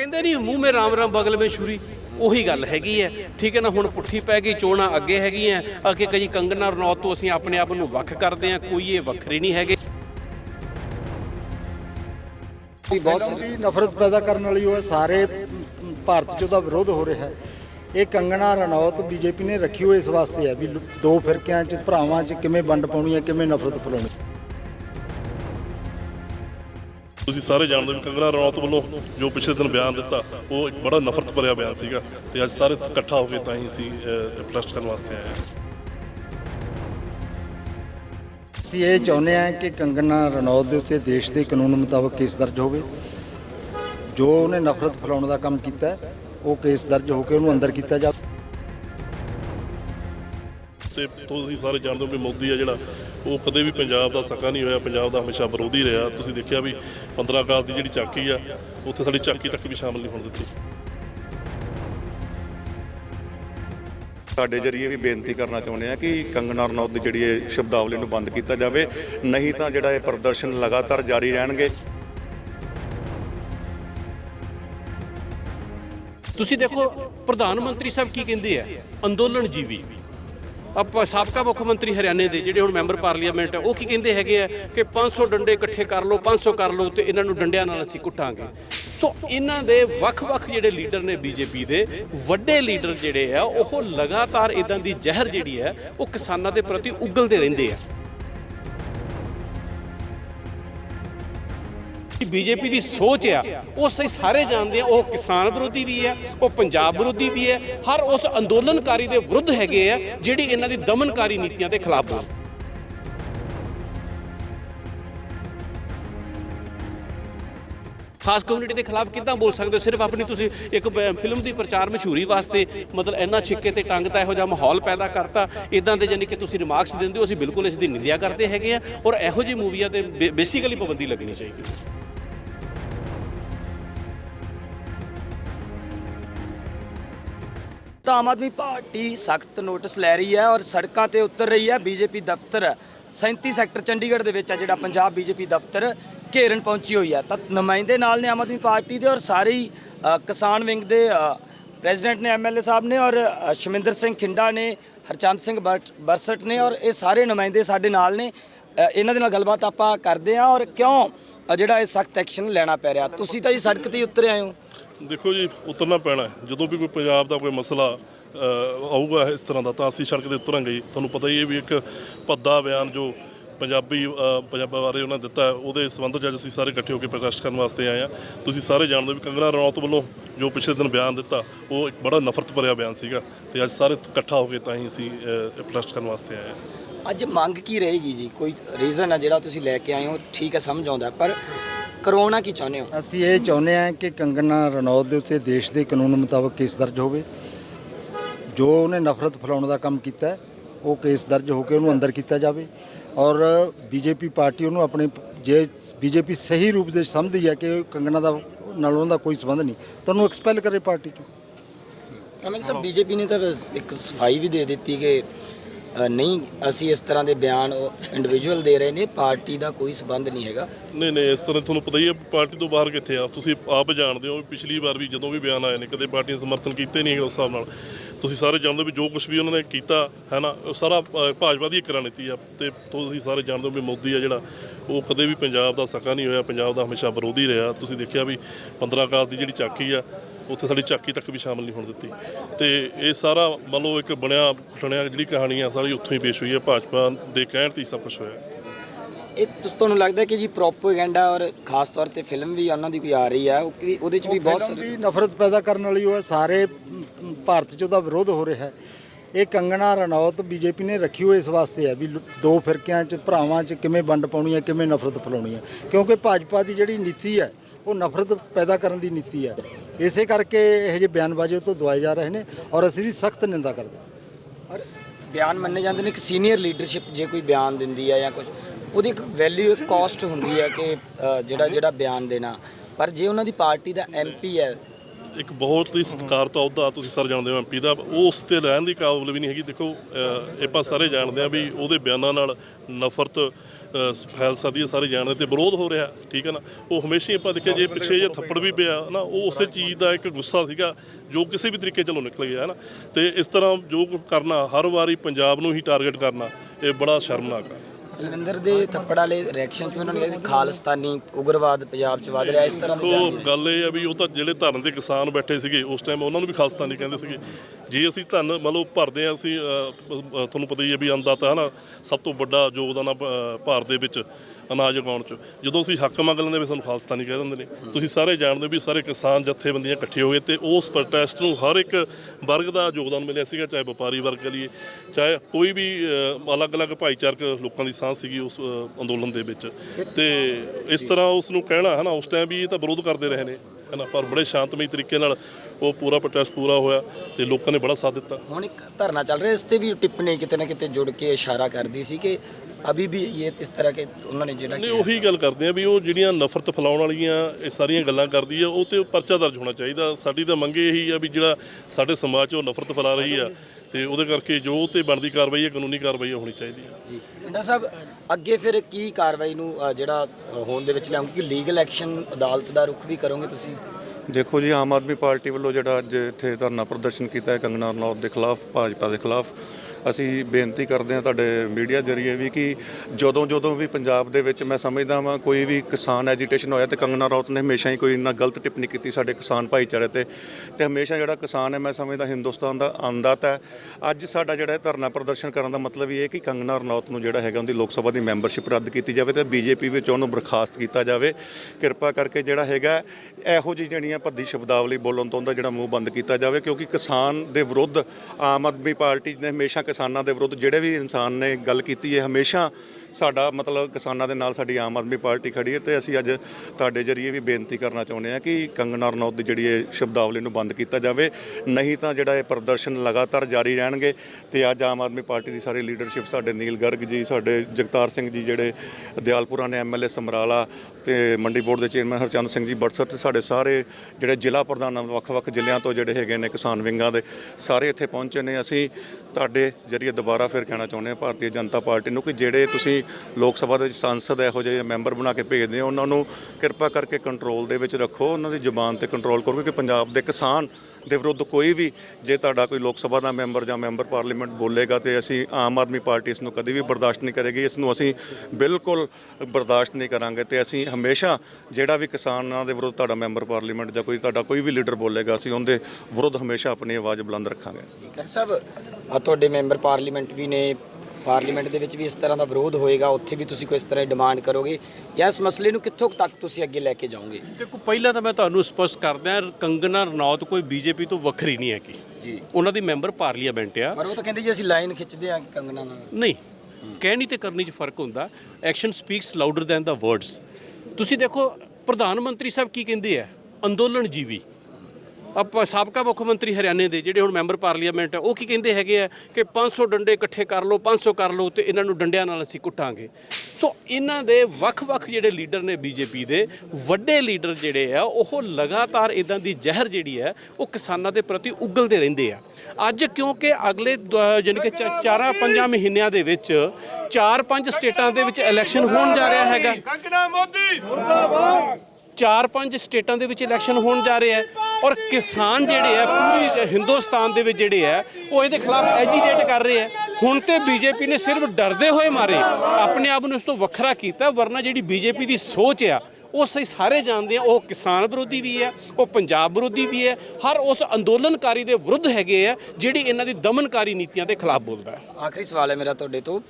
ਕਹਿੰਦੇ ਨਹੀਂ, ਮੂੰਹ ਮੇ ਰਾਮ ਰਾਮ ਬਗਲ ਮੇ ਛੁਰੀ। ਉਹੀ ਗੱਲ ਹੈਗੀ ਹੈ। ਠੀਕ ਹੈ ਨਾ, ਹੁਣ ਪੁੱਠੀ ਪੈ ਗਈ, ਚੋਣਾਂ ਅੱਗੇ ਹੈਗੀਆਂ ਅੱਗੇ ਕਈ ਕੰਗਨਾ ਰਣੌਤ ਤੋਂ ਅਸੀਂ ਆਪਣੇ ਆਪ ਨੂੰ ਵੱਖ ਕਰਦੇ ਹਾਂ, ਕੋਈ ਇਹ ਵੱਖਰੇ ਨਹੀਂ ਹੈਗੇ। ਬਹੁਤ ਸਾਰੀ ਨਫ਼ਰਤ ਪੈਦਾ ਕਰਨ ਵਾਲੀ ਉਹ ਹੈ, ਸਾਰੇ ਭਾਰਤ 'ਚ ਉਹਦਾ ਵਿਰੋਧ ਹੋ ਰਿਹਾ ਹੈ। ਇਹ ਕੰਗਣਾ, ਰਣੌਤ ਬੀਜੇਪੀ ਨੇ ਰੱਖੀ ਹੋਈ ਇਸ ਵਾਸਤੇ ਹੈ ਵੀ ਦੋ ਫਿਰਕਿਆਂ 'ਚ, ਭਰਾਵਾਂ 'ਚ ਕਿਵੇਂ ਵੰਡ ਪਾਉਣੀ ਹੈ, ਕਿਵੇਂ ਨਫ਼ਰਤ ਫੈਲਾਉਣੀ ਤੁਸੀਂ ਸਾਰੇ ਜਾਣਦੇ ਹੋ ਵੀ ਕੰਗਨਾ ਰਣੌਤ ਵੱਲੋਂ ਜੋ ਪਿਛਲੇ ਦਿਨ ਬਿਆਨ ਦਿੱਤਾ, ਉਹ ਇੱਕ ਬੜਾ ਨਫ਼ਰਤ ਭਰਿਆ ਬਿਆਨ ਸੀਗਾ ਤੇ ਅੱਜ ਸਾਰੇ ਇਕੱਠਾ ਹੋ ਕੇ ਤਾਂ ਹੀ ਅਸੀਂ ਪ੍ਰੋਟੈਸਟ ਕਰਨ ਵਾਸਤੇ ਆਏ ਹਾਂ। ਅਸੀਂ ਇਹ ਚਾਹੁੰਦੇ ਹਾਂ ਕਿ ਕੰਗਣਾ ਰਣੌਤ ਦੇ ਉੱਤੇ ਦੇਸ਼ ਦੇ ਕਾਨੂੰਨ ਮੁਤਾਬਕ ਕੇਸ ਦਰਜ ਹੋਵੇ। ਜੋ ਉਹਨੇ ਨਫ਼ਰਤ ਫੈਲਾਉਣ ਦਾ ਕੰਮ ਕੀਤਾ, ਉਹ ਕੇਸ ਦਰਜ ਹੋ ਕੇ ਉਹਨੂੰ ਅੰਦਰ ਕੀਤਾ ਜਾਵੇ। ਤੇ ਤੁਸੀਂ ਸਾਰੇ ਜਾਣਦੇ ਹੋ ਵੀ ਮੋਦੀ ਆ ਜਿਹੜਾ ਉਹ ਕਦੇ ਵੀ ਪੰਜਾਬ ਦਾ ਸਕਾ ਨਹੀਂ ਹੋਇਆ ਪੰਜਾਬ ਦਾ ਹਮੇਸ਼ਾ ਵਿਰੋਧੀ ਰਿਹਾ। ਤੁਸੀਂ ਦੇਖਿਆ ਵੀ 15 ਅਗਸਤ ਦੀ ਜਿਹੜੀ ਚਾਕੀ ਆ ਉੱਥੇ ਸਾਡੀ ਚਾਕੀ ਤੱਕ ਵੀ ਸ਼ਾਮਲ ਨਹੀਂ ਹੋਣ ਦਿੱਤੀ। ਸਾਡੇ ਜਰੀਏ ਵੀ ਬੇਨਤੀ ਕਰਨਾ ਚਾਹੁੰਦੇ ਆ ਕਿ ਕੰਗਨਾ ਰਣੌਤ ਦੀ ਜਿਹੜੀ ਇਹ ਸ਼ਬਦਾਵਲੀ ਨੂੰ ਬੰਦ ਕੀਤਾ ਜਾਵੇ। ਨਹੀਂ ਤਾਂ ਜਿਹੜਾ ਇਹ ਪ੍ਰਦਰਸ਼ਨ ਲਗਾਤਾਰ ਜਾਰੀ ਰਹਿਣਗੇ। ਤੁਸੀਂ ਦੇਖੋ ਪ੍ਰਧਾਨ ਮੰਤਰੀ ਸਾਹਿਬ ਕੀ ਕਹਿੰਦੇ ਆ? ਅੰਦੋਲਨ ਜੀਵੀ ਆਪਾਂ ਸਾਬਕਾ ਮੁੱਖ ਮੰਤਰੀ ਹਰਿਆਣੇ ਦੇ ਜਿਹੜੇ ਹੁਣ ਮੈਂਬਰ ਪਾਰਲੀਮੈਂਟ ਹੈ ਉਹ ਕੀ ਕਹਿੰਦੇ ਹੈਗੇ ਆ ਕਿ 500 ਡੰਡੇ ਇਕੱਠੇ ਕਰ ਲਓ 500 ਕਰ ਲਓ ਤੇ ਇਹਨਾਂ ਨੂੰ ਡੰਡਿਆਂ ਨਾਲ ਅਸੀਂ ਕੁੱਟਾਂਗੇ। ਸੋ ਇਹਨਾਂ ਦੇ ਵੱਖ-ਵੱਖ ਜਿਹੜੇ ਲੀਡਰ ਨੇ ਬੀਜੇਪੀ ਦੇ, ਵੱਡੇ ਲੀਡਰ ਜਿਹੜੇ ਆ, ਉਹ ਲਗਾਤਾਰ ਇਦਾਂ ਦੀ ਜ਼ਹਿਰ ਜਿਹੜੀ ਹੈ ਉਹ ਕਿਸਾਨਾਂ ਦੇ ਪ੍ਰਤੀ ਉਗਲਦੇ ਰਹਿੰਦੇ ਆ। ਬੀਜੇਪੀ ਦੀ ਸੋਚ ਆ, ਉਹ ਅਸੀਂ ਸਾਰੇ ਜਾਣਦੇ ਆ, ਉਹ ਕਿਸਾਨ ਵਿਰੋਧੀ ਵੀ ਹੈ ਉਹ ਪੰਜਾਬ ਵਿਰੋਧੀ ਵੀ ਹੈ ਹਰ ਉਸ ਅੰਦੋਲਨਕਾਰੀ ਦੇ ਵਿਰੁੱਧ ਹੈਗੇ ਆ, ਜਿਹੜੀ ਇਹਨਾਂ ਦੀ ਦਮਨਕਾਰੀ ਨੀਤੀਆਂ ਦੇ ਖਿਲਾਫ ਬੋਲ ਖਾਸ ਕਮਿਊਨਿਟੀ ਦੇ ਖਿਲਾਫ ਕਿੱਦਾਂ ਬੋਲ ਸਕਦੇ ਹੋ? ਸਿਰਫ ਆਪਣੀ ਤੁਸੀਂ ਇੱਕ ਫਿਲਮ ਦੀ ਪ੍ਰਚਾਰ ਮਸ਼ਹੂਰੀ ਵਾਸਤੇ ਮਤਲਬ ਇੰਨਾ ਛਿੱਕੇ ਤੇ ਟੰਗਤਾ ਇਹੋ ਜਿਹਾ ਮਾਹੌਲ ਪੈਦਾ ਕਰਤਾ ਇਦਾਂ ਦੇ ਜਾਨੀ ਕਿ ਤੁਸੀਂ ਰਿਮਾਰਕਸ ਦਿੰਦੇ ਹੋ, ਅਸੀਂ ਬਿਲਕੁਲ ਇਸ ਦੀ ਨਿੰਦਿਆ ਕਰਦੇ ਹੈਗੇ ਆ, ਔਰ ਇਹੋ ਜਿਹੀ ਮੂਵੀਆਂ ਤੇ ਬੇਸਿਕਲੀ ਪਾਬੰਦੀ ਲੱਗਣੀ ਚਾਹੀਦੀ। ਤਾਂ ਆਮ ਆਦਮੀ ਪਾਰਟੀ ਸਖਤ ਨੋਟਿਸ ਲੈ ਰਹੀ ਹੈ ਔਰ ਸੜਕਾਂ ਤੇ ਉਤਰ ਰਹੀ ਹੈ। ਬੀਜੇਪੀ ਦਫ਼ਤਰ 37 ਸੈਕਟਰ ਚੰਡੀਗੜ੍ਹ ਦੇ ਵਿੱਚ ਆ ਜਿਹੜਾ ਪੰਜਾਬ ਬੀਜੇਪੀ ਦਫ਼ਤਰ ਘੇਰਨ ਪਹੁੰਚੀ ਹੋਈ ਹੈ। ਤਾਂ ਨੁਮਾਇੰਦੇ ਨਾਲ ਨੇ ਆਮ ਆਦਮੀ ਪਾਰਟੀ ਦੇ ਔਰ ਸਾਰੇ ਹੀ ਕਿਸਾਨ ਵਿੰਗ ਦੇ ਪ੍ਰੈਜ਼ੀਡੈਂਟ ਨੇ ਐਮਐਲਏ ਸਾਹਿਬ ਨੇ ਔਰ ਸ਼ਮਿੰਦਰ ਸਿੰਘ ਖਿੰਡਾ ਨੇ, ਹਰਚੰਦ ਸਿੰਘ ਬਰਸਟ ਨੇ ਔਰ ਇਹ ਸਾਰੇ ਨੁਮਾਇੰਦੇ ਸਾਡੇ ਨਾਲ ਨੇ। ਇਹਨਾਂ ਦੇ ਨਾਲ ਗੱਲਬਾਤ ਆਪਾਂ ਕਰਦੇ ਹਾਂ ਔਰ ਕਿਉਂ ਜਿਹੜਾ ਇਹ ਸਖਤ ਐਕਸ਼ਨ ਲੈਣਾ ਪੈ ਰਿਹਾ। ਤੁਸੀਂ ਤਾਂ ਜੀ ਸੜਕ ਤੇ ਹੀ ਉਤਰੇ ਆਏ ਹੋ। ਦੇਖੋ ਜੀ, ਉਤਰਨਾ ਪੈਣਾ ਜਦੋਂ ਵੀ ਕੋਈ ਪੰਜਾਬ ਦਾ ਕੋਈ ਮਸਲਾ ਆਊਗਾ ਇਸ ਤਰ੍ਹਾਂ ਦਾ, ਤਾਂ ਅਸੀਂ ਸੜਕ ਤੇ ਉਤਰਾਂਗੇ ਤੁਹਾਨੂੰ ਪਤਾ ਹੀ ਹੈ ਵੀ ਇੱਕ ਭੱਦਾ ਬਿਆਨ ਜੋ ਪੰਜਾਬੀ ਪੰਜਾਬ ਬਾਰੇ ਉਹਨਾਂ ਦਿੱਤਾ ਉਹਦੇ ਸੰਬੰਧ 'ਚ ਅੱਜ ਅਸੀਂ ਸਾਰੇ ਇਕੱਠੇ ਹੋ ਕੇ ਪ੍ਰਕਾਸ਼ ਕਰਨ ਵਾਸਤੇ ਆਏ ਆ ਤੁਸੀਂ ਸਾਰੇ ਜਾਣਦੇ ਹੋ ਵੀ ਕੰਗਨਾ ਰਣੌਤ ਵੱਲੋਂ ਜੋ ਪਿਛਲੇ ਦਿਨ ਬਿਆਨ ਦਿੱਤਾ, ਉਹ ਇੱਕ ਬੜਾ ਨਫ਼ਰਤ ਭਰਿਆ ਬਿਆਨ ਸੀਗਾ ਤੇ ਅੱਜ ਸਾਰੇ ਇਕੱਠਾ ਹੋ ਕੇ ਤਾਂ ਹੀ ਅਸੀਂ ਪ੍ਰਕਾਸ਼ ਕਰਨ ਵਾਸਤੇ ਆਏ ਆ ਅੱਜ ਮੰਗ ਕੀ ਰਹੇਗੀ ਜੀ? ਕੋਈ ਰੀਜ਼ਨ ਆ ਜਿਹੜਾ ਤੁਸੀਂ ਲੈ ਕੇ ਆਏ ਹੋ, ਠੀਕ ਹੈ ਸਮਝ ਆਉਂਦਾ ਪਰ ਕਰੋਨਾ ਕੀ ਚਾਹੁੰਦੇ ਹੋ? ਅਸੀਂ ਇਹ ਚਾਹੁੰਦੇ ਹਾਂ ਕਿ ਕੰਗਣਾ ਰਣੌਤ ਦੇ ਉੱਤੇ ਦੇਸ਼ ਦੇ ਕਾਨੂੰਨ ਮੁਤਾਬਕ ਕੇਸ ਦਰਜ ਹੋਵੇ। ਜੋ ਉਹਨੇ ਨਫ਼ਰਤ ਫੈਲਾਉਣ ਦਾ ਕੰਮ ਕੀਤਾ ਉਹ ਕੇਸ ਦਰਜ ਹੋ ਕੇ ਉਹਨੂੰ ਅੰਦਰ ਕੀਤਾ ਜਾਵੇ ਔਰ ਬੀਜੇਪੀ ਪਾਰਟੀ ਉਹਨੂੰ ਆਪਣੇ ਜੇ ਬੀਜੇਪੀ ਸਹੀ ਰੂਪ ਦੇ ਸਮਝਦੀ ਹੈ ਕਿ ਕੰਗਣਾ ਦਾ ਨਾਲ ਉਹਨਾਂ ਦਾ ਕੋਈ ਸੰਬੰਧ ਨਹੀਂ ਤਾਂ ਉਹਨੂੰ ਐਕਸਪੈਲ ਕਰੇ ਪਾਰਟੀ ਚੋਂ। ਅਮਨ ਸਾਹਿਬ ਬੀਜੇਪੀ ਨੇ ਤਾਂ ਇੱਕ ਸਫ਼ਾਈ ਵੀ ਦੇ ਦਿੱਤੀ ਕਿ ਅ, ਨਹੀਂ ਅਸੀਂ ਇਸ ਤਰ੍ਹਾਂ ਦੇ ਬਿਆਨ ਇੰਡੀਵਿਜੂਅਲ ਦੇ ਰਹੇ ਨੇ ਪਾਰਟੀ ਦਾ ਕੋਈ ਸਬੰਧ ਨਹੀਂ ਹੈਗਾ। ਨਹੀਂ ਨਹੀਂ ਇਸ ਤਰ੍ਹਾਂ ਤੁਹਾਨੂੰ ਪਤਾ ਹੀ ਹੈ ਪਾਰਟੀ ਤੋਂ ਬਾਹਰ ਕਿੱਥੇ ਆ? ਤੁਸੀਂ ਆਪ ਜਾਣਦੇ ਹੋ ਵੀ ਪਿਛਲੀ ਵਾਰ ਵੀ ਜਦੋਂ ਵੀ ਬਿਆਨ ਆਏ ਨੇ ਕਦੇ ਪਾਰਟੀ ਨੇ ਸਮਰਥਨ ਕੀਤੇ ਨਹੀਂ ਹੈਗੇ ਉਸ ਹਿਸਾਬ ਨਾਲ। ਤੁਸੀਂ ਸਾਰੇ ਜਾਣਦੇ ਹੋ ਵੀ ਜੋ ਕੁਝ ਵੀ ਉਹਨਾਂ ਨੇ ਕੀਤਾ ਹੈ ਨਾ ਉਹ ਸਾਰਾ ਅ, ਭਾਜਪਾ ਦੀ ਇੱਕ ਰਣਨੀਤੀ ਆ। ਤੇ ਤੁਸੀਂ ਸਾਰੇ ਜਾਣਦੇ ਹੋ ਵੀ ਮੋਦੀ ਆ ਜਿਹੜਾ ਉਹ ਕਦੇ ਵੀ ਪੰਜਾਬ ਦਾ ਸਕਾ ਨਹੀਂ ਹੋਇਆ ਪੰਜਾਬ ਦਾ ਹਮੇਸ਼ਾ ਵਿਰੋਧੀ ਰਿਹਾ। ਤੁਸੀਂ ਦੇਖਿਆ ਵੀ 15 ਅਗਸਤ ਦੀ ਜਿਹੜੀ ਝਾਕੀ ਆ ਉੱਥੇ ਸਾਡੀ ਚਾਕੀ ਤੱਕ ਵੀ ਸ਼ਾਮਲ ਨਹੀਂ ਹੋਣ ਦਿੱਤੀ। ਤੇ ਇਹ ਸਾਰਾ ਮੰਨ ਲਓ ਇੱਕ ਬਣਿਆ ਸੁਣਿਆ ਜਿਹੜੀ ਕਹਾਣੀ ਆ ਸਾਰੀ ਉੱਥੋਂ ਹੀ ਪੇਸ਼ ਹੋਈ ਹੈ ਭਾਜਪਾ ਦੇ ਕਹਿਣ ਤੇ ਹੀ ਸਭ ਕੁਝ ਹੋਇਆ। ਇਹ ਤੁਹਾਨੂੰ ਲੱਗਦਾ ਕਿ ਜੀ ਪ੍ਰੋਪੇਗੈਂਡਾ ਔਰ ਖਾਸ ਤੌਰ ਤੇ ਫਿਲਮ ਵੀ ਉਹਨਾਂ ਦੀ ਕੋਈ ਆ ਰਹੀ ਹੈ ਉਹ ਵੀ- ਉਹਦੇ ਚ ਵੀ ਬਹੁਤ ਨਫ਼ਰਤ ਪੈਦਾ ਕਰਨ ਵਾਲੀ ਉਹ ਹੈ ਸਾਰੇ ਭਾਰਤ 'ਚ ਉਹਦਾ ਵਿਰੋਧ ਹੋ ਰਿਹਾ ਹੈ। ਇਹ ਕੰਗਣਾ ਰਣੌਤ ਬੀਜੇਪੀ ਨੇ ਰੱਖੀ ਹੋਈ ਇਸ ਵਾਸਤੇ ਹੈ ਵੀ ਲੋ- ਦੋ ਫਿਰਕਿਆਂ 'ਚ ਭਰਾਵਾਂ 'ਚ ਕਿਵੇਂ ਵੰਡ ਪਾਉਣੀ ਹੈ ਕਿਵੇਂ ਨਫ਼ਰਤ ਫੈਲਾਉਣੀ ਹੈ। ਕਿਉਂਕਿ ਭਾਜਪਾ ਦੀ ਜਿਹੜੀ ਨੀਤੀ ਹੈ ਉਹ ਨਫ਼ਰਤ ਪੈਦਾ ਕਰਨ ਦੀ ਨੀਤੀ ਹੈ। ਇਸੇ ਕਰਕੇ ਇਹ ਜਿਹੇ ਬਿਆਨਬਾਜ਼ੀ ਤੋਂ ਦਵਾਏ ਜਾ ਰਹੇ ਨੇ ਔਰ ਅਸੀਂ ਦੀ ਸਖਤ ਨਿੰਦਾ ਕਰਦੇ ਹਾਂ। ਔਰ ਬਿਆਨ ਮੰਨੇ ਜਾਂਦੇ ਨੇ ਕਿ ਸੀਨੀਅਰ ਲੀਡਰਸ਼ਿਪ ਜੇ ਕੋਈ ਬਿਆਨ ਦਿੰਦੀ ਹੈ ਜਾਂ ਕੁਝ ਉਹਦੀ ਇੱਕ ਵੈਲਿਊ ਇੱਕ ਕਾਸਟ ਹੁੰਦੀ ਹੈ ਕਿ ਅ, ਜਿਹੜਾ ਜਿਹੜਾ ਬਿਆਨ ਦੇਣਾ। ਪਰ ਜੇ ਉਹਨਾਂ ਦੀ ਪਾਰਟੀ ਦਾ ਐਮਪੀ ਹੈ ਇੱਕ ਬਹੁਤ ਹੀ ਸਤਿਕਾਰਤਾ ਅਹੁਦਾ ਤੁਸੀਂ ਸਾਰੇ ਜਾਣਦੇ ਹੋ ਐਮਪੀ ਦਾ, ਉਹ ਉਸ ਤੇ ਰਹਿਣ ਦੀ ਕਾਬਲ ਵੀ ਨਹੀਂ ਹੈਗੀ। ਦੇਖੋ ਇਹ ਆਪਾਂ ਸਾਰੇ ਜਾਣਦੇ ਆ ਵੀ ਉਹਦੇ ਬਿਆਨਾਂ ਨਾਲ ਨਫ਼ਰਤ ਫੈਲ ਸਕਦੀ ਹੈ, ਸਾਰੇ ਜਾਣਦੇ ਤੇ ਵਿਰੋਧ ਹੋ ਰਿਹਾ, ਠੀਕ ਹੈ ਨਾ? ਉਹ ਹਮੇਸ਼ਾ ਹੀ ਆਪਾਂ ਦੇਖਿਆ ਜੇ ਪਿੱਛੇ ਜੇ ਥੱਪੜ ਵੀ ਪਿਆ ਨਾ ਉਹ ਉਸੇ ਚੀਜ਼ ਦਾ ਇੱਕ ਗੁੱਸਾ ਸੀਗਾ, ਜੋ ਕਿਸੇ ਵੀ ਤਰੀਕੇ ਚਲੋਂ ਨਿਕਲ ਗਿਆ ਹੈ ਨਾ ਤੇ ਇਸ ਤਰ੍ਹਾਂ ਜੋ ਕੁਛ ਕਰਨਾ, ਹਰ ਵਾਰੀ ਪੰਜਾਬ ਨੂੰ ਹੀ ਟਾਰਗੇਟ ਕਰਨਾ, ਇਹ ਬੜਾ ਸ਼ਰਮਨਾਕ ਹੈ ਲਵਿੰਦਰ ਦੇ ਥੱਪੜ ਵਾਲੇ ਰਿਐਕਸ਼ਨ 'ਚ ਵੀ ਉਹਨਾਂ ਨੇ ਕਿਹਾ ਸੀ ਖਾਲਿਸਤਾਨੀ ਉਗਰਵਾਦ ਪੰਜਾਬ 'ਚ ਵਧ ਰਿਹਾ ਇਸ ਤਰ੍ਹਾਂ ਦੇ ਉਹ ਗੱਲ ਇਹ ਆ ਵੀ ਉਹ ਤਾਂ ਜਿਹੜੇ ਧਰਨ ਦੇ ਕਿਸਾਨ ਬੈਠੇ ਸੀਗੇ ਉਸ ਟਾਈਮ ਉਹਨਾਂ ਨੂੰ ਵੀ ਖਾਲਸਤਾਨੀ ਕਹਿੰਦੇ ਸੀਗੇ। ਜੇ ਅਸੀਂ ਧਰਨ ਮੰਨ ਲਓ ਭਰਦੇ ਆ ਅਸੀਂ ਅ, ਅ, ਤੁਹਾਨੂੰ ਪਤਾ ਹੀ ਹੈ ਵੀ ਅੰਦਾਤਾ ਹੈ ਨਾ ਸਭ ਤੋਂ ਵੱਡਾ ਯੋਗਦਾਨ ਆ ਅ, ਭਾਰਤ ਦੇ ਵਿੱਚ। ਅਨਾਜ ਉਗਾਉਣ ਚ। ਜਦੋਂ ਅਸੀਂ ਹੱਕ ਮੰਗ ਲੈਂਦੇ ਵੀ ਸਾਨੂੰ ਖਾਲਸਤਾਨੀ ਕਹਿ ਦਿੰਦੇ ਨੇ, ਤੁਸੀਂ ਸਾਰੇ ਜਾਣਦੇ ਹੋ ਵੀ ਸਾਰੇ ਕਿਸਾਨ ਜਥੇਬੰਦੀਆਂ ਇਕੱਠੇ ਹੋਏ ਤੇ ਉਸ ਪ੍ਰੋਟੈਸਟ ਨੂੰ ਹਰ ਇੱਕ ਵਰਗ ਦਾ ਯੋਗਦਾਨ ਮਿਲਿਆ ਸੀਗਾ, ਚਾਹੇ ਵਪਾਰੀ ਵਰਗ ਲਈਏ, ਚਾਹੇ ਕੋਈ ਵੀ ਅਲੱਗ-ਅਲੱਗ ਭਾਈਚਾਰਕ ਲੋਕਾਂ ਦੀ ਸਾਂਝ ਸੀਗੀ ਉਸ ਅੰਦੋਲਨ ਦੇ ਵਿੱਚ। ਤੇ ਇਸ ਤਰ੍ਹਾਂ ਉਸ ਨੂੰ ਕਹਿਣਾ ਹੈ ਨਾ ਉਸ ਟਾਈਮ ਵੀ ਇਹ ਤਾਂ ਵਿਰੋਧ ਕਰਦੇ ਰਹੇ ਨੇ ਹੈ ਨਾ ਪਰ ਬੜੇ ਸ਼ਾਂਤਮਈ ਤਰੀਕੇ ਨਾਲ ਉਹ ਪੂਰਾ ਪ੍ਰੋਟੈਸਟ ਪੂਰਾ ਹੋਇਆ ਤੇ ਲੋਕਾਂ ਨੇ ਬੜਾ ਸਾਥ ਦਿੱਤਾ। ਹੁਣ ਇੱਕ ਧਰਨਾ ਚੱਲ ਰਿਹਾ, ਇਸ ਤੇ ਵੀ ਟਿੱਪਣੀ ਕਿਤੇ ਨਾ ਕਿਤੇ ਜੁੜ ਕੇ ਇਸ਼ਾਰਾ ਕਰਦੀ ਸੀ ਕਿ ਅਭੀ ਵੀ ਇਹ ਇਸ ਤਰ੍ਹਾਂ ਕੇ ਉਹਨਾਂ ਨੇ ਜਿਹੜਾ ਨਹੀਂ ਉਹੀ ਗੱਲ ਕਰਦੇ ਆ ਵੀ ਉਹ ਜਿਹੜੀਆਂ ਨਫ਼ਰਤ ਫੈਲਾਉਣ ਵਾਲੀਆਂ ਇਹ ਸਾਰੀਆਂ ਗੱਲਾਂ ਕਰਦੀ ਆ ਉਹ ਤੇ ਪਰਚਾ ਦਰਜ ਹੋਣਾ ਚਾਹੀਦਾ ਸਾਡੀ ਤਾਂ ਮੰਗ ਇਹੀ ਆ ਵੀ ਜਿਹੜਾ ਸਾਡੇ ਸਮਾਜ 'ਚ ਉਹ ਨਫ਼ਰਤ ਫੈਲਾ ਰਹੀ ਆ ਤੇ ਉਹਦੇ ਕਰਕੇ ਜੋ ਉਹ ਤੇ ਬਣਦੀ ਕਾਰਵਾਈ ਹੈ ਕਾਨੂੰਨੀ ਕਾਰਵਾਈ ਹੋਣੀ ਚਾਹੀਦੀ ਆ ਜੀ ਇੰਡਾ ਸਾਹਿਬ ਅੱਗੇ ਫਿਰ ਕੀ ਕਾਰਵਾਈ ਨੂੰ ਅ, ਜਿਹੜਾ ਅ, ਹੋਣ ਦੇ ਵਿੱਚ ਲਿਆਉਂਗੇ ਕਿ ਲੀਗਲ ਐਕਸ਼ਨ ਅਦਾਲਤ ਦਾ ਰੁਖ ਵੀ ਕਰੋਗੇ ਤੁਸੀਂ ਦੇਖੋ ਜੀ ਆਮ ਆਦਮੀ ਪਾਰਟੀ ਵੱਲੋਂ ਜਿਹੜਾ ਅੱਜ ਇੱਥੇ ਧਰਨਾ ਪ੍ਰਦਰਸ਼ਨ ਕੀਤਾ ਹੈ ਕੰਗਨਾ ਰਣੌਤ ਦੇ ਖਿਲਾਫ ਭਾਜਪਾ ਦੇ ਖਿਲਾਫ ਅਸੀਂ ਬੇਨਤੀ ਕਰਦੇ ਹਾਂ ਤੁਹਾਡੇ ਮੀਡੀਆ ਜਰੀਏ ਵੀ ਕਿ ਜਦੋਂ ਜਦੋਂ ਵੀ ਪੰਜਾਬ ਦੇ ਵਿੱਚ ਮੈਂ ਸਮਝਦਾ ਵਾਂ, ਕੋਈ ਵੀ ਕਿਸਾਨ ਐਜੀਟੇਸ਼ਨ ਹੋਇਆ ਤੇ ਕੰਗਨਾ ਰੌਤ ਨੇ ਹਮੇਸ਼ਾ ਹੀ ਕੋਈ ਇੰਨਾ ਗਲਤ ਟਿੱਪਣੀ ਕੀਤੀ ਸਾਡੇ ਕਿਸਾਨ ਭਾਈਚਾਰੇ ਤੇ। ਤੇ ਹਮੇਸ਼ਾ ਜਿਹੜਾ ਕਿਸਾਨ ਹੈ, ਮੈਂ ਸਮਝਦਾ ਹਿੰਦੁਸਤਾਨ ਦਾ ਅੰਨਦਾਤਾ ਹੈ। ਅੱਜ ਸਾਡਾ ਜਿਹੜਾ ਧਰਨਾ ਪ੍ਰਦਰਸ਼ਨ ਕਰਨ ਦਾ ਮਤਲਬ ਇਹ ਹੈ ਕਿ ਕੰਗਨਾ ਰਣੌਤ ਨੂੰ ਜਿਹੜਾ ਹੈਗਾ ਉਹਦੀ ਲੋਕ ਸਭਾ ਦੀ ਮੈਂਬਰਸ਼ਿਪ ਰੱਦ ਕੀਤੀ ਜਾਵੇ ਤੇ ਬੀਜੇਪੀ ਵਿੱਚ ਉਹਨੂੰ ਬਰਖਾਸਤ ਕੀਤਾ ਜਾਵੇ। ਕਿਰਪਾ ਕਰਕੇ ਜਿਹੜਾ ਹੈਗਾ, ਇਹੋ ਜਿਹੀ ਜਿਹੜੀਆਂ ਭੱਦੀ ਸ਼ਬਦਾਵਲੀ ਬੋਲਣ ਤੋਂ ਉਹਦਾ ਜਿਹੜਾ ਮੂੰਹ ਬੰਦ ਕੀਤਾ ਜਾਵੇ, ਕਿਉਂਕਿ ਕਿਸਾਨ ਦੇ ਵਿਰੁੱਧ ਆਮ ਆਦਮੀ ਪਾਰਟੀ ਨੇ ਹਮੇਸ਼ਾ ਕਿਸਾਨਾਂ ਦੇ ਵਿਰੁੱਧ ਜਿਹੜੇ ਵੀ ਇਨਸਾਨ ਨੇ ਗੱਲ ਕੀਤੀ ਹੈ ਹਮੇਸ਼ਾ ਸਾਡਾ ਮਤਲਬ ਕਿਸਾਨਾਂ ਦੇ ਨਾਲ ਸਾਡੀ ਆਮ ਆਦਮੀ ਪਾਰਟੀ ਖੜੀ ਹੈ ਤੇ ਅਸੀਂ ਅੱਜ ਤੁਹਾਡੇ ਜਰੀਏ ਵੀ ਬੇਨਤੀ ਕਰਨਾ ਚਾਹੁੰਦੇ ਹਾਂ ਕਿ ਕੰਗਨਾ ਰਣੌਤ ਦੀ ਜਿਹੜੀ ਇਹ ਸ਼ਬਦਾਵਲੀ ਨੂੰ ਬੰਦ ਕੀਤਾ ਜਾਵੇ। ਨਹੀਂ ਤਾਂ ਜਿਹੜਾ ਇਹ ਪ੍ਰਦਰਸ਼ਨ ਲਗਾਤਾਰ ਜਾਰੀ ਰਹਿਣਗੇ ਤੇ ਅੱਜ ਆਮ ਆਦਮੀ ਪਾਰਟੀ ਦੀ ਸਾਰੀ ਲੀਡਰਸ਼ਿਪ ਸਾਡੇ ਨੀਲ ਗਰਗ ਜੀ, ਸਾਡੇ ਜਗਤਾਰ ਸਿੰਘ ਜੀ ਜਿਹੜੇ ਦਿਆਲਪੁਰਾ ਨੇ ਐਮਐਲਏ ਸਮਰਾਲਾ ਤੇ ਮੰਡੀ ਬੋਰਡ ਦੇ ਚੇਅਰਮੈਨ ਹਰਚੰਦ ਸਿੰਘ ਜੀ ਬੜਸਰ ਤੇ ਸਾਡੇ ਸਾਰੇ ਜਿਹੜੇ ਜ਼ਿਲ੍ਹਾ ਪ੍ਰਧਾਨਾਂ ਵੱਖ-ਵੱਖ ਜ਼ਿਲ੍ਹਿਆਂ ਤੋਂ ਜਿਹੜੇ ਹੈਗੇ ਨੇ ਕਿਸਾਨ ਵਿੰਗਾਂ ਦੇ, ਸਾਰੇ ਇੱਥੇ ਪਹੁੰਚੇ ਨੇ। ਅਸੀਂ ਤੁਹਾਡੇ ਜਰੀਏ ਦੁਬਾਰਾ ਫਿਰ ਕਹਿਣਾ ਚਾਹੁੰਦੇ ਹਾਂ, ਭਾਰਤੀ ਜਨਤਾ ਪਾਰਟੀ ਨੂੰ ਕਿ ਜਿਹੜੇ ਤੁਸੀਂ ਲੋਕ ਸਭਾ ਦੇ ਵਿੱਚ ਸੰਸਦ ਇਹੋ ਜਿਹੇ ਮੈਂਬਰ ਬਣਾ ਕੇ ਭੇਜਦੇ ਹੋ, ਉਹਨਾਂ ਨੂੰ ਕਿਰਪਾ ਕਰਕੇ ਕੰਟਰੋਲ ਦੇ ਵਿੱਚ ਰੱਖੋ, ਉਹਨਾਂ ਦੀ ਜ਼ੁਬਾਨ ਤੇ ਕੰਟਰੋਲ ਕਰੋ ਕਿ ਪੰਜਾਬ ਦੇ ਕਿਸਾਨ ਦੇ ਵਿਰੁੱਧ ਕੋਈ ਵੀ ਜੇ ਤੁਹਾਡਾ ਕੋਈ ਲੋਕ ਸਭਾ ਦਾ ਮੈਂਬਰ ਜਾਂ ਮੈਂਬਰ ਪਾਰਲੀਮੈਂਟ ਬੋਲੇਗਾ ਤੇ ਅਸੀਂ ਆਮ ਆਦਮੀ ਪਾਰਟੀ ਇਸ ਨੂੰ ਕਦੇ ਵੀ ਬਰਦਾਸ਼ਤ ਨਹੀਂ ਕਰੇਗੀ, ਇਸ ਨੂੰ ਅਸੀਂ ਬਿਲਕੁਲ ਬਰਦਾਸ਼ਤ ਨਹੀਂ ਕਰਾਂਗੇ ਤੇ ਅਸੀਂ ਹਮੇਸ਼ਾ ਜਿਹੜਾ ਵੀ ਕਿਸਾਨਾਂ ਦੇ ਵਿਰੁੱਧ ਤੁਹਾਡਾ ਮੈਂਬਰ ਪਾਰਲੀਮੈਂਟ ਜਾਂ ਕੋਈ ਤੁਹਾਡਾ ਕੋਈ ਵੀ ਲੀਡਰ ਬੋਲੇਗਾ, ਅਸੀਂ ਉਹਦੇ ਵਿਰੁੱਧ ਹਮੇਸ਼ਾ ਆਪਣੀ ਆਵਾਜ਼ ਬੁਲੰਦ ਰੱਖਾਂਗੇ। ਜੀ ਸਾਹਿਬ ਆ ਤੁਹਾਡੇ ਮੈਂਬਰ ਪਾਰਲੀਮੈਂਟ ਵੀ ਨੇ ਪਾਰਲੀਮੈਂਟ ਦੇ ਵਿੱਚ ਵੀ ਇਸ ਤਰ੍ਹਾਂ ਦਾ ਵਿਰੋਧ ਹੋਏਗਾ ਉੱਥੇ ਵੀ ਤੁਸੀਂ ਕੋਈ ਇਸ ਤਰ੍ਹਾਂ ਦੀ ਡਿਮਾਂਡ ਕਰੋਗੇ? ਜਾਂ ਇਸ ਮਸਲੇ ਨੂੰ ਕਿੱਥੋਂ ਤੱਕ ਤੁਸੀਂ ਅੱਗੇ ਲੈ ਕੇ ਜਾਓਗੇ? ਦੇਖੋ ਪਹਿਲਾਂ ਤਾਂ ਮੈਂ ਤੁਹਾਨੂੰ ਸਪਸ਼ਟ ਕਰਦਾ ਕੰਗਨਾ ਰਣੌਤ ਕੋਈ ਬੀਜੇਪੀ ਤੋਂ ਵੱਖਰੀ ਨਹੀਂ ਹੈਗੀ। ਜੀ। ਉਹਨਾਂ ਦੀ ਮੈਂਬਰ ਪਾਰਲੀਮੈਂਟ ਆ। ਪਰ ਉਹ ਤਾਂ ਕਹਿੰਦੇ ਜੀ ਅਸੀਂ ਲਾਈਨ ਖਿੱਚਦੇ ਹਾਂ ਕੰਗਣਾ ਨਾਲ। ਨਹੀਂ ਕਹਿਣੀ ਤੇ ਕਰਨੀ 'ਚ ਫ਼ਰਕ ਹੁੰਦਾ। Action speaks louder than the words ਤੁਸੀਂ ਦੇਖੋ ਪ੍ਰਧਾਨ ਮੰਤਰੀ ਸਾਹਿਬ ਕੀ ਕਹਿੰਦੇ ਆ? ਅੰਦੋਲਨ ਜੀਵੀ ਆਪਾਂ ਸਾਬਕਾ ਮੁੱਖ ਮੰਤਰੀ ਹਰਿਆਣੇ ਦੇ ਜਿਹੜੇ ਹੁਣ ਮੈਂਬਰ ਪਾਰਲੀਮੈਂਟ ਆ, ਉਹ ਕੀ ਕਹਿੰਦੇ ਹੈਗੇ ਆ ਕਿ 500 ਡੰਡੇ ਇਕੱਠੇ ਕਰ ਲਓ 500 ਕਰ ਲਓ ਤੇ ਇਹਨਾਂ ਨੂੰ ਡੰਡਿਆਂ ਨਾਲ ਅਸੀਂ ਕੁੱਟਾਂਗੇ। ਸੋ ਇਹਨਾਂ ਦੇ ਵੱਖ-ਵੱਖ ਜਿਹੜੇ ਲੀਡਰ ਨੇ ਬੀਜੇਪੀ ਦੇ, ਵੱਡੇ ਲੀਡਰ ਜਿਹੜੇ ਆ, ਉਹ ਲਗਾਤਾਰ ਇਦਾਂ ਦੀ ਜ਼ਹਿਰ ਜਿਹੜੀ ਹੈ ਉਹ ਕਿਸਾਨਾਂ ਦੇ ਪ੍ਰਤੀ ਉਗਲਦੇ ਰਹਿੰਦੇ ਆ। ਅੱਜ ਕਿਉਂਕਿ ਅਗਲੇ ਦ- ਜਾਣੀ ਕਿ ਚ- ਚਾਰਾਂ ਪੰਜਾਂ ਮਹੀਨਿਆਂ ਦੇ ਵਿੱਚ ਚਾਰ ਪੰਜ ਸਟੇਟਾਂ ਦੇ ਵਿੱਚ ਇਲੈਕਸ਼ਨ ਹੋਣ ਜਾ ਰਿਹਾ ਹੈਗਾ। ਚਾਰ ਪੰਜ ਸਟੇਟਾਂ ਦੇ ਵਿੱਚ ਇਲੈਕਸ਼ਨ ਹੋਣ ਜਾ ਰਿਹਾ ਹੈ ਔਰ ਕਿਸਾਨ ਜਿਹੜੇ ਆ ਪੂਰੀ ਹਿੰਦੁਸਤਾਨ ਦੇ ਵਿੱਚ ਜਿਹੜੇ ਆ ਉਹ ਇਹਦੇ ਖਿਲਾਫ ਐਜੀਟੇਟ ਕਰ ਰਹੇ ਆ ਹੁਣ ਤੇ ਬੀਜੇਪੀ ਨੇ ਸਿਰਫ ਡਰਦੇ ਹੋਏ ਮਾਰੇ, ਆਪਣੇ ਆਪ ਨੂੰ ਇਸ ਤੋਂ ਵੱਖਰਾ ਕੀਤਾ, ਵਰਨਾ ਜਿਹੜੀ ਬੀਜੇਪੀ ਦੀ ਸੋਚ ਆ ਉਹ ਅਸੀਂ ਸਾਰੇ ਜਾਣਦੇ ਆ ਉਹ ਕਿਸਾਨ ਵਿਰੋਧੀ ਵੀ ਹੈ ਉਹ ਪੰਜਾਬ ਵਿਰੋਧੀ ਵੀ ਹੈ ਹਰ ਉਸ ਅੰਦੋਲਨਕਾਰੀ ਦੇ ਵਿਰੁੱਧ ਹੈਗੇ ਆ ਜਿਹੜੀ ਇਹਨਾਂ ਦੀ ਦਮਨਕਾਰੀ ਨੀਤੀਆਂ ਦੇ ਖਿਲਾਫ ਬੋਲਦਾ ਹੈ। ਆਖਰੀ ਸਵਾਲ ਹੈ ਮੇਰਾ ਤੁਹਾਡੇ ਤੋਂ।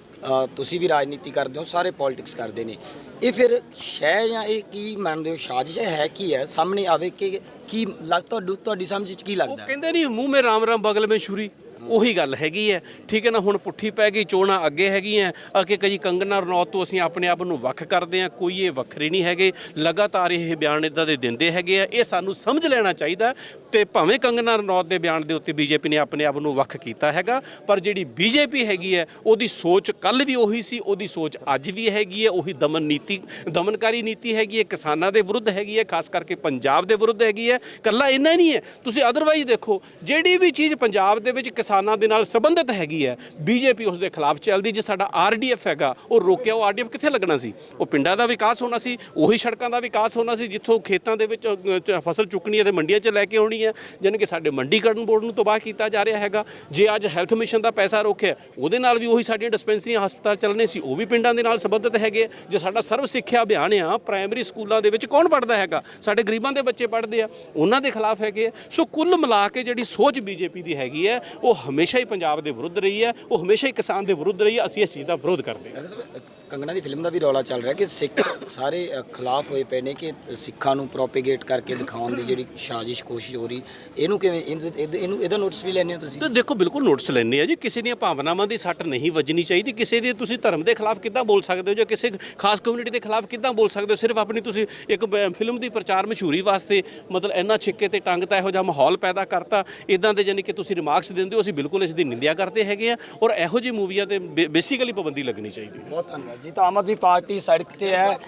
ਤੁਸੀਂ ਵੀ ਰਾਜਨੀਤੀ ਕਰਦੇ ਹੋ ਸਾਰੇ ਪੋਲਿਟਿਕਸ ਕਰਦੇ ਨੇ। ਇਹ ਫਿਰ ਸ਼ੈ ਜਾਂ ਇਹ ਕੀ ਮੰਨਦੇ ਹੋ? ਸਾਜ਼ਿਸ਼ ਹੈ ਕੀ ਹੈ? ਸਾਹਮਣੇ ਆਵੇ ਕਿ ਕੀ ਲੱਗ ਤੁਹਾਨੂੰ ਤੁਹਾਡੀ ਸਮਝ ਚ ਕੀ ਉਹ ਲੱਗਦਾ ਹੈ? ਕਹਿੰਦੇ ਨਹੀਂ ਮੂੰਹ ਮੇ ਰਾਮ ਰਾਮ ਬਗਲ ਮੇ ਛੁਰੀ। ਉਹੀ ਗੱਲ ਹੈਗੀ ਹੈ। ਠੀਕ ਹੈ ਨਾ, ਹੁਣ ਪੁੱਠੀ ਪੈ ਗਈ, ਚੋਣਾਂ ਅੱਗੇ ਹੈਗੀਆਂ। ਅਕੇ ਕਈ ਕੰਗਨਾ ਰਣੌਤ ਤੋਂ ਅਸੀਂ ਆਪਣੇ ਆਪ ਨੂੰ ਵੱਖ ਕਰਦੇ ਹਾਂ, ਕੋਈ ਇਹ ਵੱਖਰੇ ਨਹੀਂ ਹੈਗੇ। ਲਗਾਤਾਰ ਇਹ ਬਿਆਨ ਇਦਾਂ ਦੇ ਦਿੰਦੇ ਹੈਗੇ ਆ। ਇਹ ਸਾਨੂੰ ਸਮਝ ਲੈਣਾ ਚਾਹੀਦਾ ਤੇ ਭਾਵੇਂ ਕੰਗਨਾ ਰਣੌਤ ਦੇ ਬਿਆਨ ਦੇ ਉੱਤੇ ਬੀਜੇਪੀ ਨੇ ਆਪਣੇ ਆਪ ਨੂੰ ਵੱਖ ਕੀਤਾ ਹੈਗਾ, ਪਰ ਜਿਹੜੀ ਬੀਜੇਪੀ ਹੈਗੀ ਹੈ, ਉਹਦੀ ਸੋਚ ਕੱਲ ਵੀ ਉਹੀ ਸੀ, ਉਹਦੀ ਸੋਚ ਅੱਜ ਵੀ ਹੈਗੀ ਹੈ। ਉਹੀ ਦਮਨ ਨੀਤੀ, ਦਮਨਕਾਰੀ ਨੀਤੀ ਹੈਗੀ ਹੈ, ਕਿਸਾਨਾਂ ਦੇ ਵਿਰੁੱਧ ਹੈਗੀ ਹੈ, ਖਾਸ ਕਰਕੇ ਪੰਜਾਬ ਦੇ ਵਿਰੁੱਧ ਹੈਗੀ ਹੈ। ਕੱਲਾ ਇੰਨਾ ਨਹੀਂ ਹੈ। ਤੁਸੀਂ ਅਦਰਵਾਈਜ਼ ਦੇਖੋ, ਜਿਹੜੀ ਵੀ ਚੀਜ਼ ਪੰਜਾਬ ਦੇ ਵਿੱਚ ਕਿਸਾਨਾਂ ਦੇ ਨਾਲ ਸੰਬੰਧਿਤ ਹੈਗੀ ਹੈ ਬੀਜੇਪੀ ਉਸ ਦੇ ਖਿਲਾਫ ਚੱਲਦੀ, ਜੇ ਸਾਡਾ ਆਰਡੀਐਫ ਹੈਗਾ, ਉਹ ਰੋਕਿਆ, ਉਹ ਆਰਡੀਐਫ ਕਿੱਥੇ ਲੱਗਣਾ ਸੀ ਉਹ ਪਿੰਡਾਂ ਦਾ ਵਿਕਾਸ ਹੋਣਾ ਸੀ, ਉਹੀ ਸੜਕਾਂ ਦਾ ਵਿਕਾਸ ਹੋਣਾ ਸੀ, ਜਿੱਥੋਂ ਖੇਤਾਂ ਦੇ ਵਿੱਚ ਫਸਲ ਚੁੱਕਣੀ ਹੈ ਤੇ ਮੰਡੀਆਂ 'ਚ ਲੈ ਕੇ ਆਉਣੀ ਹੈ, ਜਾਣੀ ਕਿ ਸਾਡੇ ਮੰਡੀਕਰਨ ਬੋਰਡ ਨੂੰ ਤਬਾਹ ਕੀਤਾ ਜਾ ਰਿਹਾ ਹੈਗਾ ਜੇ ਅੱਜ ਹੈਲਥ ਮਿਸ਼ਨ ਦਾ ਪੈਸਾ ਰੋਕਿਆ, ਉਹਦੇ ਨਾਲ ਵੀ ਉਹੀ ਸਾਡੀਆਂ ਡਿਸਪੈਂਸਰੀਆਂ ਹਸਪਤਾਲ ਚੱਲਣੇ ਸੀ, ਉਹ ਵੀ ਪਿੰਡਾਂ ਦੇ ਨਾਲ ਸੰਬੰਧਿਤ ਹੈਗੇ ਆ। ਜੇ ਸਾਡਾ ਸਰਵ ਸਿੱਖਿਆ ਅਭਿਆਨ ਆ, ਪ੍ਰਾਇਮਰੀ ਸਕੂਲਾਂ ਦੇ ਵਿੱਚ ਕੌਣ ਪੜਦਾ ਹੈਗਾ ਸਾਡੇ ਗਰੀਬਾਂ ਦੇ ਬੱਚੇ ਪੜ੍ਹਦੇ ਆ, ਉਹਨਾਂ ਦੇ ਖਿਲਾਫ ਹੈਗੇ ਆ। ਸੋ ਕੁੱਲ ਮਿਲਾ ਕੇ ਜਿਹੜੀ ਸੋਚ ਬੀਜੇਪੀ ਦੀ ਹੈਗੀ ਹੈ, ਉਹ ਹਮੇਸ਼ਾ ਹੀ ਪੰਜਾਬ ਦੇ ਵਿਰੁੱਧ ਰਹੀ ਹੈ ਉਹ ਹਮੇਸ਼ਾ ਹੀ ਕਿਸਾਨ ਦੇ ਵਿਰੁੱਧ ਰਹੀ ਹੈ ਅਸੀਂ ਇਸ ਚੀਜ਼ ਦਾ ਵਿਰੋਧ ਕਰਦੇ ਹਾਂ। ਕੰਗਣਾ ਦੀ ਫਿਲਮ ਦਾ ਵੀ ਰੌਲਾ ਚੱਲ ਰਿਹਾ ਕਿ ਸਿੱਖ ਸਾਰੇ ਖਿਲਾਫ ਹੋਏ ਪਏ ਨੇ ਕਿ ਸਿੱਖਾਂ ਨੂੰ ਪ੍ਰੋਪੇਗੇਟ ਕਰਕੇ ਦਿਖਾਉਣ ਦੀ ਜਿਹੜੀ ਸਾਜ਼ਿਸ਼ ਕੋਸ਼ਿਸ਼ ਹੋ ਰਹੀ ਇਹਨੂੰ ਕਿਵੇਂ ਇਹਨੂੰ ਇਹਦਾ ਨੋਟਿਸ ਵੀ ਲੈਣੇ ਹੋ ਤੁਸੀਂ? ਤੇ ਦੇਖੋ ਬਿਲਕੁਲ ਨੋਟਿਸ ਲੈਣੇ ਆ ਜੀ ਕਿਸੇ ਦੀਆਂ ਭਾਵਨਾਵਾਂ ਦੀ ਸੱਟ ਨਹੀਂ ਵੱਜਣੀ ਚਾਹੀਦੀ ਕਿਸੇ ਦੇ ਤੁਸੀਂ ਧਰਮ ਦੇ ਖਿਲਾਫ ਕਿੱਦਾਂ ਬੋਲ ਸਕਦੇ ਹੋ ਜਾਂ ਕਿਸੇ ਖਾਸ ਕਮਿਊਨਿਟੀ ਦੇ ਖਿਲਾਫ ਕਿੱਦਾਂ ਬੋਲ ਸਕਦੇ ਹੋ ਸਿਰਫ ਆਪਣੀ ਤੁਸੀਂ ਇੱਕ ਫਿਲਮ ਦੀ ਪ੍ਰਚਾਰ ਮਸ਼ਹੂਰੀ ਵਾਸਤੇ ਮਤਲਬ ਇੰਨਾ ਛਿੱਕੇ ਤੇ ਟੰਗਤਾ ਇਹੋ ਜਿਹਾ ਮਾਹੌਲ ਪੈਦਾ ਕਰਤਾ ਇਦਾਂ ਦੇ ਜਾਨੀ ਕਿ ਤੁਸੀਂ ਰਿਮਾਰਕਸ ਦਿੰਦੇ ਹੋ ਅਸੀਂ ਬਿਲਕੁਲ ਇਸ ਦੀ ਨਿੰਦਿਆ ਕਰਦੇ ਹੈਗੇ ਆ ਔਰ ਇਹੋ ਜਿਹੀ ਮੂਵੀਆਂ ਤੇ ਬੇਸਿਕਲੀ ਪਾਬੰਦੀ ਲੱਗਣੀ ਚਾਹੀਦੀ ਹੈ। ਬਹੁਤ ਧੰਨਵਾਦ ਜੀ। ਤਾਂ ਆਮ ਆਦਮੀ ਪਾਰਟੀ ਸੜਕ ਤੇ ਹੈ।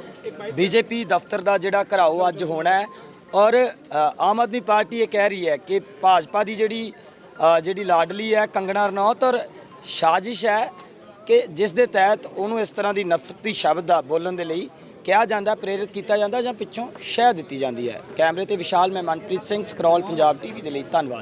ਬੀਜੇਪੀ ਦਫ਼ਤਰ ਦਾ ਜਿਹੜਾ ਘਰਾਓ ਅੱਜ ਹੋਣਾ ਹੈ। ਔਰ ਆਮ ਆਦਮੀ ਪਾਰਟੀ ਇਹ ਕਹਿ ਰਹੀ ਹੈ ਕਿ ਭਾਜਪਾ ਦੀ ਜਿਹੜੀ ਜਿਹੜੀ ਲਾਡਲੀ ਹੈ ਕੰਗਣਾ ਰਣੌਤ ਔਰ ਸਾਜ਼ਿਸ਼ ਹੈ ਕਿ ਜਿਸ ਦੇ ਤਹਿਤ ਉਹਨੂੰ ਇਸ ਤਰ੍ਹਾਂ ਦੀ ਨਫ਼ਰਤੀ ਸ਼ਬਦ ਦਾ ਬੋਲਣ ਦੇ ਲਈ ਕਿਹਾ ਜਾਂਦਾ, ਪ੍ਰੇਰਿਤ ਕੀਤਾ ਜਾਂਦਾ ਜਾਂ ਪਿੱਛੋਂ ਸ਼ਹਿ ਦਿੱਤੀ ਜਾਂਦੀ ਹੈ। ਕੈਮਰੇ ਤੇ ਵਿਸ਼ਾਲ ਮੈਂ ਮਨਪ੍ਰੀਤ ਸਿੰਘ, ਸਕਰੋਲ ਪੰਜਾਬ ਟੀਵੀ ਦੇ ਲਈ। ਧੰਨਵਾਦ।